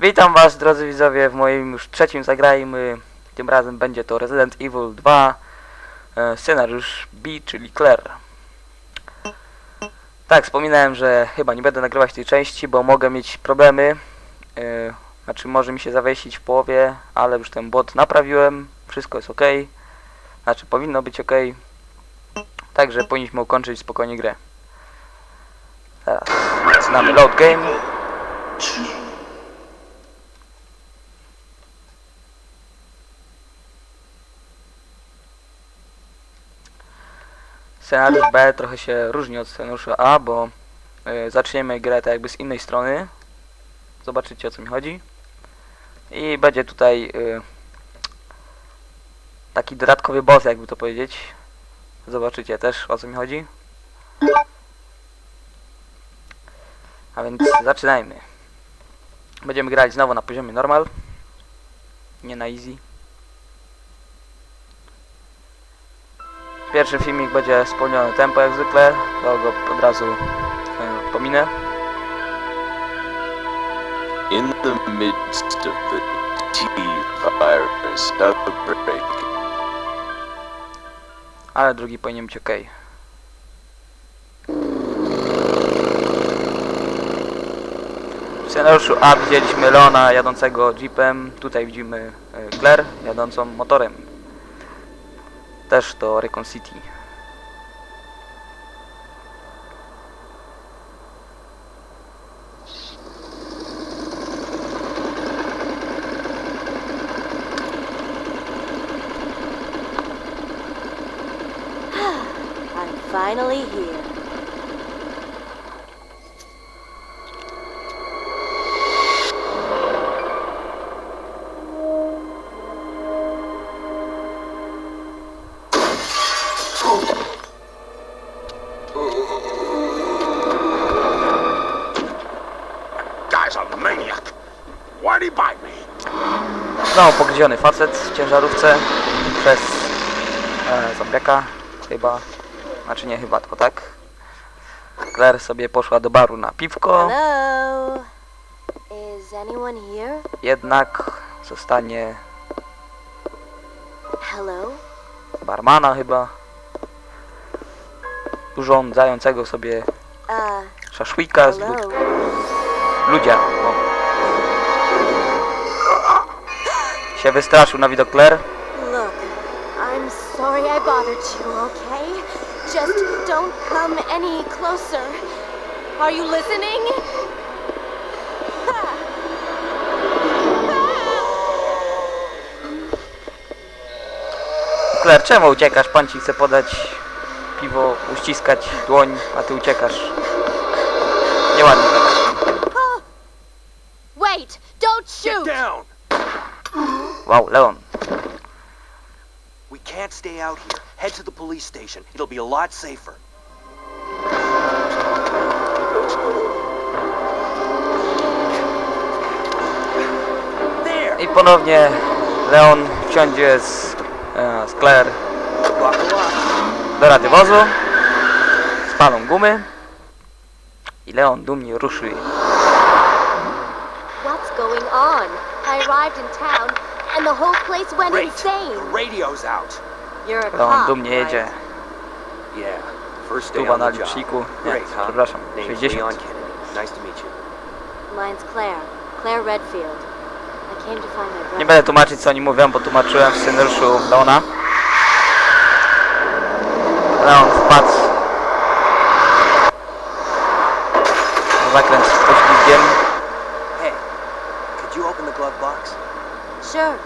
Witam was drodzy widzowie w moim już trzecim zagrajmy. Tym razem będzie to Resident Evil 2 e, scenariusz B, czyli Claire. Tak, wspominałem, że chyba nie będę nagrywać tej części, bo mogę mieć problemy. E, znaczy może mi się zawiesić w połowie, ale już ten bot naprawiłem. Wszystko jest ok. Znaczy powinno być ok. Także powinniśmy ukończyć spokojnie grę. Teraz zaczynamy load game. Scenariusz B trochę się różni od scenariusza A, bo y, zaczniemy grę tak jakby z innej strony. Zobaczycie o co mi chodzi. I będzie tutaj y, taki dodatkowy boss, jakby to powiedzieć. Zobaczycie też o co mi chodzi. A więc zaczynajmy. Będziemy grać znowu na poziomie normal. Nie na easy. Pierwszy filmik będzie spełniony tempo jak zwykle, to go od razu e, pominę. In the midst of the T-virus outbreak, ale drugi powinien być ok. W scenariuszu A widzieliśmy Leona jadącego jeepem, tutaj widzimy e, Claire jadącą motorem. Recon City. I'm finally here. Znowu pogryziony facet w ciężarówce przez e, zombiaka, chyba, znaczy nie chyba, tylko tak. Claire sobie poszła do baru na piwko, Hello? Is anyone here? jednak zostanie Hello? barmana chyba, urządzającego sobie Uh, szaszłyka z hello? lud ludzia. O. Się wystraszył na widok Claire. Look, I'm sorry I bothered you, okay? Just don't come any closer. Are you listening? Claire, czemu uciekasz? Pan ci chce podać piwo, uściskać dłoń, a ty uciekasz. Nieładnie tak. Wait! Don't Get shoot! down! Wow, Leon. We can't stay out here. Head to the police station. It'll be a lot safer. There! I ponownie Leon wsiądzie z, e, z Claire do radiowozu. Spalą gumy. I Leon dumnie ruszy. What's going on? I arrived in town and the whole place went Great. insane. The radio's out. You're a Leon cop, dumnie jedzie. right? Yeah. First day on na the job. Nie, Great, huh? przepraszam, Name's 60. Leon Kennedy. Nice to meet you. Mine's Claire. Claire Redfield. I came to find my brother. Nie będę tłumaczyć co oni mówią, bo tłumaczyłem w scenariuszu Leona. Leon wpadł na zakręt z poślizgiem. Sure.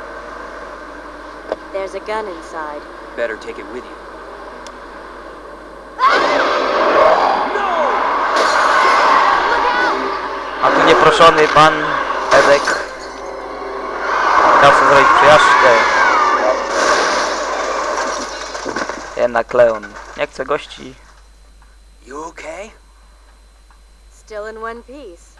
There's a gun inside. Better take it with you. A tu nieproszony pan Edek chciał sobie zrobić przyjażdżkę. Jednak Leon nie chce gości. You okay? Still in one piece.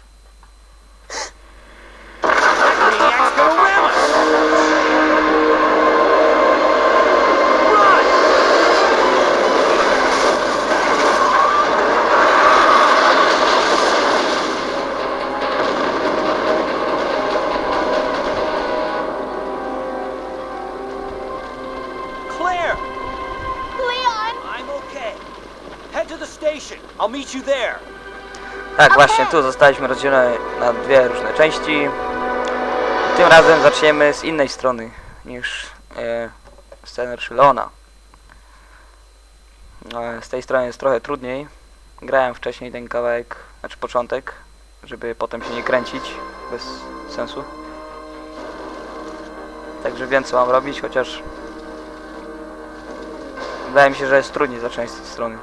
I'll meet you there. Tak, właśnie tu zostaliśmy rozdzieleni na dwie różne części. Tym razem zaczniemy z innej strony niż e, scenariusz Leona. E, z tej strony jest trochę trudniej. Grałem wcześniej ten kawałek, znaczy początek, żeby potem się nie kręcić bez sensu. Także wiem co mam robić, chociaż wydaje mi się, że jest trudniej zacząć z tej strony.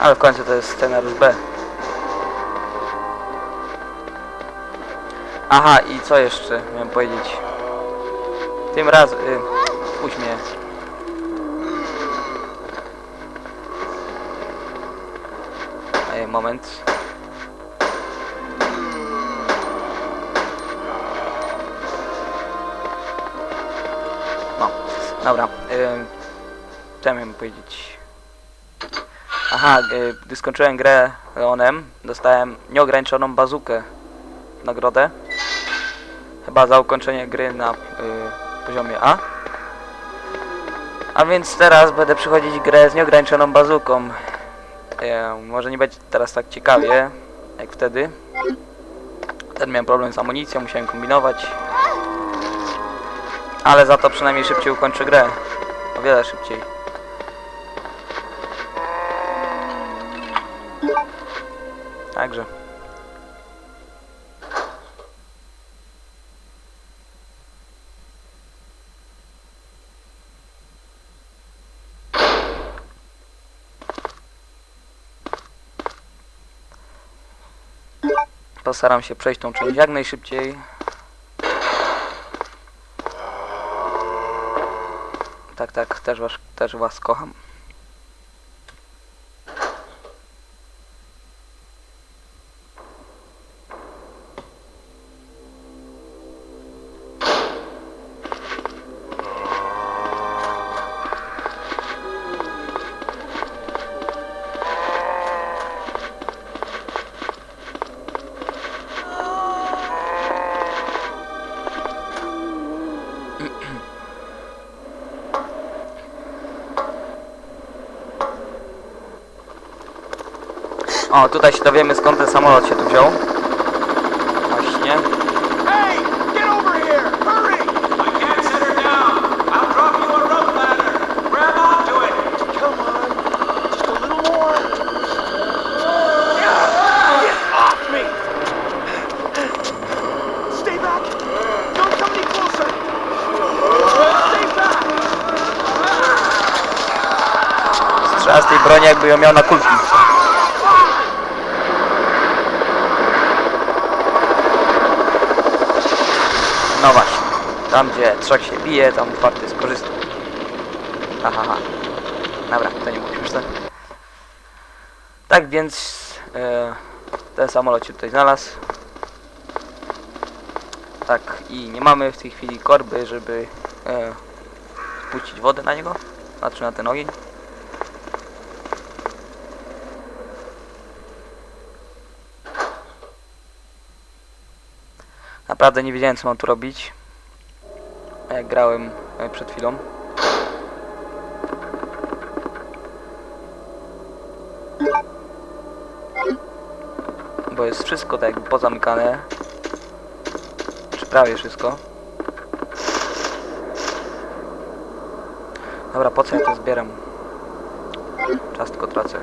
Ale w końcu to jest scenariusz B. Aha, i co jeszcze miałem powiedzieć? Tym razem... Y, puść mnie. Ej, moment. No, dobra. Y, co miałem powiedzieć? Aha, y, gdy skończyłem grę Leonem, dostałem nieograniczoną bazukę w nagrodę. Chyba za ukończenie gry na y, poziomie A. A więc teraz będę przychodzić grę z nieograniczoną bazuką. E, może nie będzie teraz tak ciekawie, jak wtedy. Wtedy miałem problem z amunicją, musiałem kombinować. Ale za to przynajmniej szybciej ukończę grę. O wiele szybciej. Także. Postaram się przejść tą część jak najszybciej. Tak, tak, też was, też was kocham. O, tutaj się dowiemy skąd ten samolot się tu wziął. Właśnie. Hey, get over here! Hurry! I can't set her down. I'll drop you a rope ladder. Grab onto it. Come on, just a little more. Get off me! Stay back! Don't come any closer! Stay back! Strzela z tej broni jakby ją miał na kulki. No właśnie. Tam gdzie trzak się bije, tam czwarty skorzystał. Ha, ha, ha. Dobra, to nie było śmieszne. Tak więc e, ten samolot się tutaj znalazł. Tak, i nie mamy w tej chwili korby, żeby e, spuścić wodę na niego. Znaczy na ten ogień. Naprawdę nie wiedziałem co mam tu robić. Jak grałem e, przed chwilą. Bo jest wszystko tak jakby pozamykane. Czy prawie wszystko. Dobra, po co ja to zbieram? Czas tylko tracę.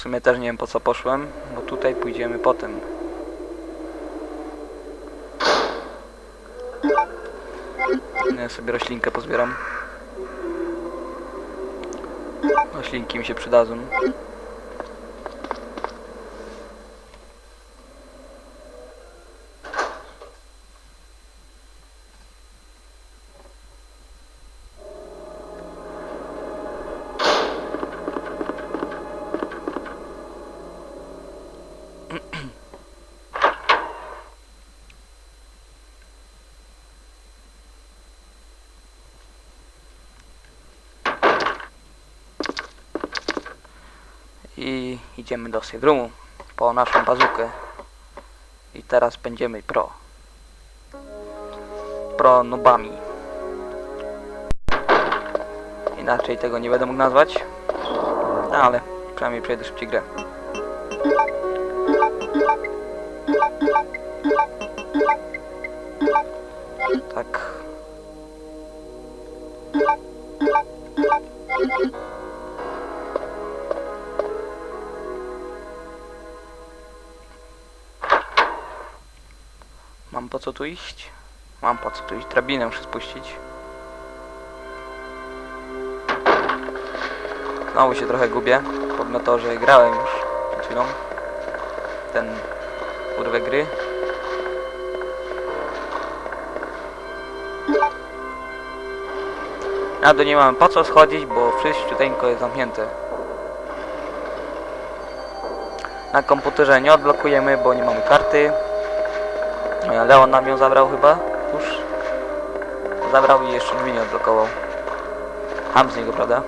Sumie też nie wiem po co poszłem, bo tutaj pójdziemy potem. No, Ja sobie roślinkę pozbieram. Roślinki mi się przydadzą. I idziemy do safe roomu po naszą bazukę. I teraz będziemy pro. Pro nubami. Inaczej tego nie będę mógł nazwać. No ale przynajmniej przejdę szybciej grę. Tak. Mam po co tu iść? Mam po co tu iść. Drabinę muszę spuścić. Znowu się trochę gubię, pomimo to, że grałem już przed chwilą ten urwę gry. A do nie mamy po co schodzić, bo wszystko jest zamknięte. Na komputerze nie odblokujemy, bo nie mamy karty. E, Leon nam ją zabrał chyba już. Zabrał i jeszcze drzwi nie odblokował. Ham z niego, prawda?